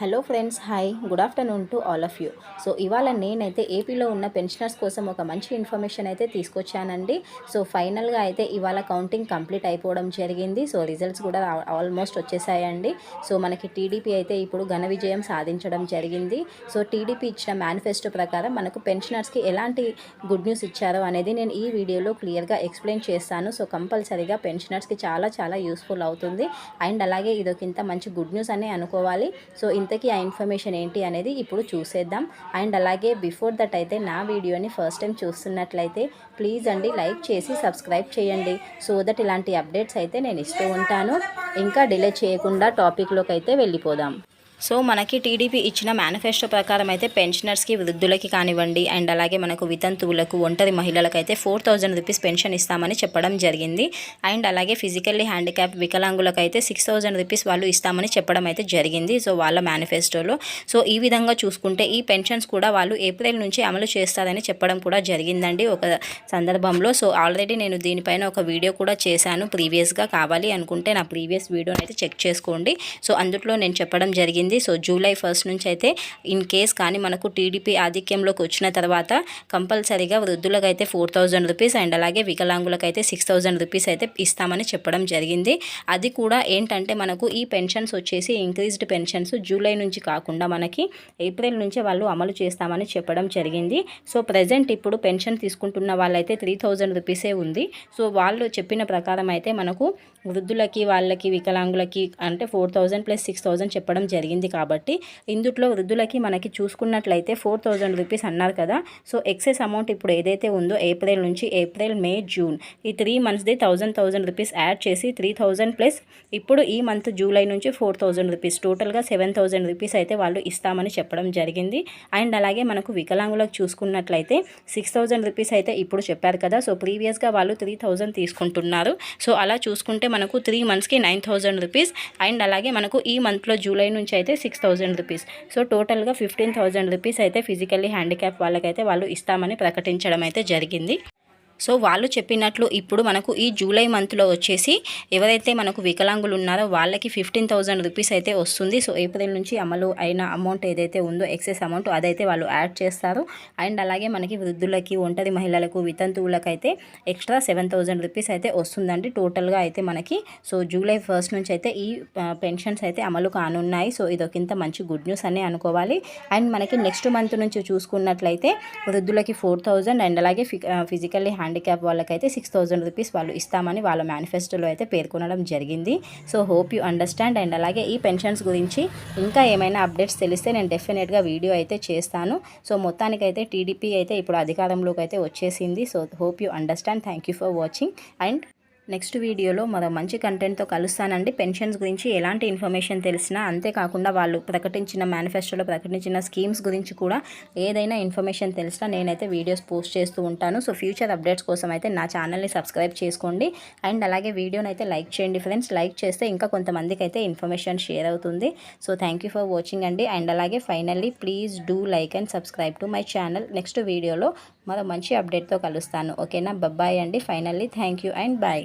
Hello friends hi. Good afternoon to all of you. So ఇవాళ నేనైతే ఏపీలో ఉన్న పెన్షనర్స్ కోసం ఒక మంచి ఇన్ఫర్మేషన్ అయితే తీసుకొచ్చానండి. సో ఫైనల్గా అయితే ఇవాళ కౌంటింగ్ కంప్లీట్ అయిపోవడం జరిగింది. సో రిజల్ట్స్ కూడా ఆల్మోస్ట్ వచ్చేసాయండి. సో మనకి టీడీపీ అయితే ఇప్పుడు ఘన విజయం సాధించడం జరిగింది. సో టీడీపీ ఇచ్చిన మేనిఫెస్టో ప్రకారం మనకు పెన్షనర్స్కి ఎలాంటి గుడ్ న్యూస్ ఇచ్చారో అనేది నేను ఈ వీడియోలో క్లియర్గా ఎక్స్ప్లెయిన్ చేస్తాను. సో కంపల్సరీగా పెన్షనర్స్కి చాలా చాలా యూస్ఫుల్ అవుతుంది. అండ్ అలాగే ఇదొక ఇంత మంచి గుడ్ న్యూస్ అని అనుకోవాలి. సో ఇంతకీ ఆ ఇన్ఫర్మేషన్ ఏంటి అనేది ఇప్పుడు చూసేద్దాం. అండ్ అలాగే బిఫోర్ దట్ అయితే నా వీడియోని ఫస్ట్ టైం చూస్తున్నట్లయితే ప్లీజ్ అండి లైక్ చేసి సబ్స్క్రైబ్ చేయండి. సో దట్ ఇలాంటి అప్డేట్స్ అయితే నేను ఇస్తూ ఉంటాను. ఇంకా డిలే చేయకుండా టాపిక్లోకి అయితే వెళ్ళిపోదాం. సో మనకి టీడీపీ ఇచ్చిన మేనిఫెస్టో ప్రకారం అయితే పెన్షనర్స్కి వృద్ధులకి కానివ్వండి అండ్ అలాగే మనకు వితంతువులకు ఒంటరి మహిళలకు అయితే ఫోర్ థౌజండ్ రూపీస్ పెన్షన్ ఇస్తామని చెప్పడం జరిగింది. అండ్ అలాగే ఫిజికల్లీ హ్యాండిక్యాప్ వికలాంగులకు అయితే సిక్స్ థౌజండ్ రూపీస్ వాళ్ళు ఇస్తామని చెప్పడం అయితే జరిగింది. సో వాళ్ళ మేనిఫెస్టోలో సో ఈ విధంగా చూసుకుంటే ఈ పెన్షన్స్ కూడా వాళ్ళు ఏప్రిల్ నుంచి అమలు చేస్తారని చెప్పడం కూడా జరిగిందండి ఒక సందర్భంలో. సో ఆల్రెడీ నేను దీనిపైన ఒక వీడియో కూడా చేశాను ప్రీవియస్గా కావాలి అనుకుంటే నా ప్రీవియస్ వీడియోని అయితే చెక్ చేసుకోండి. సో అందులో నేను చెప్పడం జరిగింది జరిగింది. సో జూలై ఫస్ట్ నుంచి అయితే ఇన్ కేస్ కానీ మనకు టీడీపీ ఆధిక్యంలోకి వచ్చిన తర్వాత కంపల్సరీగా వృద్ధులకు అయితే ఫోర్ థౌజండ్ రూపీస్ అండ్ అలాగే వికలాంగులకు అయితే సిక్స్ థౌజండ్ రూపీస్ అయితే ఇస్తామని చెప్పడం జరిగింది. అది కూడా ఏంటంటే మనకు ఈ పెన్షన్స్ వచ్చేసి ఇంక్రీజ్డ్ పెన్షన్స్ జూలై నుంచి కాకుండా మనకి ఏప్రిల్ నుంచి వాళ్ళు అమలు చేస్తామని చెప్పడం జరిగింది. సో ప్రజెంట్ ఇప్పుడు పెన్షన్ తీసుకుంటున్న వాళ్ళైతే త్రీ థౌజండ్ రూపీసే ఉంది. సో వాళ్ళు చెప్పిన ప్రకారం అయితే మనకు వృద్ధులకి వాళ్ళకి వికలాంగులకి అంటే four thousand plus six thousand చెప్పడం జరిగింది. అయింది కాబట్టి ఇందుట్లో వృద్ధులకి మనకి చూసుకున్నట్లయితే ఫోర్ థౌజండ్ రూపీస్ అన్నారు కదా. సో ఎక్సెస్ అమౌంట్ ఇప్పుడు ఏదైతే ఉందో ఏప్రిల్ నుంచి ఏప్రిల్ మే జూన్ ఈ త్రీ మంత్స్ది థౌజండ్ థౌజండ్ రూపీస్ యాడ్ చేసి త్రీ థౌజండ్ ప్లస్ ఇప్పుడు ఈ మంత్ జూలై నుంచి ఫోర్ థౌజండ్ రూపీస్ టోటల్గా సెవెన్ థౌజండ్ రూపీస్ అయితే వాళ్ళు ఇస్తామని చెప్పడం జరిగింది. అండ్ అలాగే మనకు వికలాంగులకు చూసుకున్నట్లయితే సిక్స్ థౌజండ్ రూపీస్ అయితే ఇప్పుడు చెప్పారు కదా. సో ప్రీవియస్గా వాళ్ళు త్రీ థౌజండ్ తీసుకుంటున్నారు. సో అలా చూసుకుంటే మనకు త్రీ మంత్స్కి నైన్ థౌజండ్ రూపీస్ అండ్ అలాగే మనకు ఈ మంత్లో జూలై నుంచి అయితే అయితే సిక్స్ థౌజండ్ రూపీస్ సో టోటల్గా ఫిఫ్టీన్ థౌజండ్ రూపీస్ అయితే ఫిజికల్లీ హ్యాండిక్యాప్ వాళ్ళకైతే వాళ్ళు ఇస్తామని ప్రకటించడం అయితే జరిగింది. సో వాళ్ళు చెప్పినట్లు ఇప్పుడు మనకు ఈ జూలై మంత్లో వచ్చేసి ఎవరైతే మనకు వికలాంగులు ఉన్నారో వాళ్ళకి ఫిఫ్టీన్ థౌజండ్ రూపీస్ అయితే వస్తుంది. సో ఏప్రిల్ నుంచి అమలు అయిన అమౌంట్ ఏదైతే ఉందో ఎక్సెస్ అమౌంట్ అదైతే వాళ్ళు యాడ్ చేస్తారు. అండ్ అలాగే మనకి వృద్ధులకి ఒంటరి మహిళలకు వితంతువులకు అయితే ఎక్స్ట్రా సెవెన్ థౌజండ్ రూపీస్ అయితే వస్తుందండి టోటల్గా అయితే మనకి. సో జూలై ఫస్ట్ నుంచి అయితే ఈ పెన్షన్స్ అయితే అమలు కానున్నాయి. సో ఇదొకంత మంచి గుడ్ న్యూస్ అని అనుకోవాలి. అండ్ మనకి నెక్స్ట్ మంత్ నుంచి చూసుకున్నట్లయితే వృద్ధులకి ఫోర్ అండ్ అలాగే ఫిజికల్లీ హ్యాండ్ హ్యాండిక్యాప్ వాళ్ళకైతే సిక్స్ థౌజండ్ రూపీస్ వాళ్ళు ఇస్తామని వాళ్ళ మేనిఫెస్టోలో అయితే పేర్కొనడం జరిగింది. So hope you understand and అలాగే ఈ పెన్షన్స్ గురించి ఇంకా ఏమైనా అప్డేట్స్ తెలిస్తే నేను డెఫినెట్గా వీడియో అయితే చేస్తాను. సో మొత్తానికైతే టీడీపీ అయితే ఇప్పుడు అధికారంలోకి అయితే వచ్చేసింది. So hope you understand thank for watching and next వీడియోలో మరో మంచి కంటెంట్తో కలుస్తానండి. పెన్షన్స్ గురించి ఎలాంటి ఇన్ఫర్మేషన్ తెలిసినా అంతేకాకుండా వాళ్ళు ప్రకటించిన మేనిఫెస్టోలో ప్రకటించిన స్కీమ్స్ గురించి కూడా ఏదైనా ఇన్ఫర్మేషన్ తెలిసినా నేనైతే వీడియోస్ పోస్ట్ చేస్తూ ఉంటాను. సో ఫ్యూచర్ అప్డేట్స్ కోసం అయితే నా ఛానల్ని సబ్స్క్రైబ్ చేసుకోండి. అండ్ అలాగే వీడియోని అయితే లైక్ చేయండి ఫ్రెండ్స్ లైక్ చేస్తే ఇంకా కొంతమందికి అయితే ఇన్ఫర్మేషన్ షేర్ అవుతుంది. సో థ్యాంక్ ఫర్ వాచింగ్ అండి. అండ్ అలాగే finally please do like and subscribe to my channel next వీడియోలో మరో మంచి అప్డేట్తో కలుస్తాను. ఓకేనా బబ్బాయ్ అండి. Finally thank you and bye